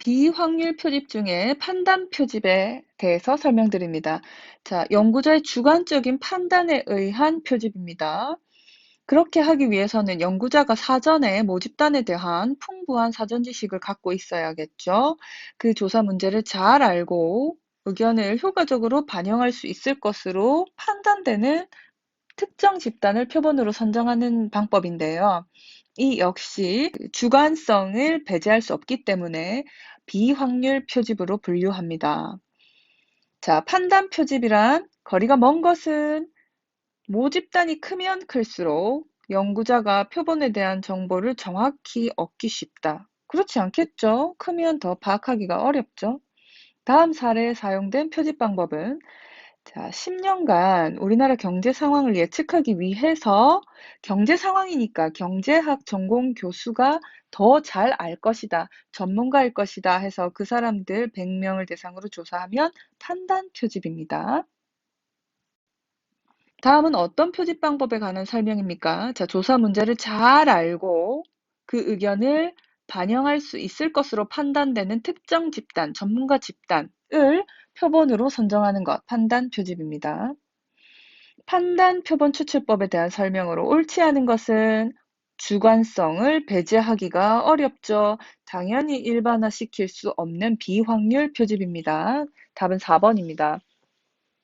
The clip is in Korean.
비확률 표집 중에 판단 표집에 대해서 설명드립니다. 자, 연구자의 주관적인 판단에 의한 표집입니다. 그렇게 하기 위해서는 연구자가 사전에 모집단에 대한 풍부한 사전 지식을 갖고 있어야겠죠. 그 조사 문제를 잘 알고 의견을 효과적으로 반영할 수 있을 것으로 판단되는 특정 집단을 표본으로 선정하는 방법인데요. 이 역시 주관성을 배제할 수 없기 때문에 비확률 표집으로 분류합니다. 자, 판단 표집이란 거리가 먼 것은 모집단이 크면 클수록 연구자가 표본에 대한 정보를 정확히 얻기 쉽다. 그렇지 않겠죠? 크면 더 파악하기가 어렵죠. 다음 사례에 사용된 표집 방법은 자, 10년간 우리나라 경제 상황을 예측하기 위해서 경제 상황이니까 경제학 전공 교수가 더 잘 알 것이다, 전문가일 것이다 해서 그 사람들 100명을 대상으로 조사하면 판단 표집입니다. 다음은 어떤 표집 방법에 관한 설명입니까? 자, 조사 문제를 잘 알고 그 의견을 반영할 수 있을 것으로 판단되는 특정 집단, 전문가 집단을 표본으로 선정하는 것, 판단 표집입니다. 판단 표본 추출법에 대한 설명으로 옳지 않은 것은 주관성을 배제하기가 어렵죠. 당연히 일반화시킬 수 없는 비확률 표집입니다. 답은 4번입니다.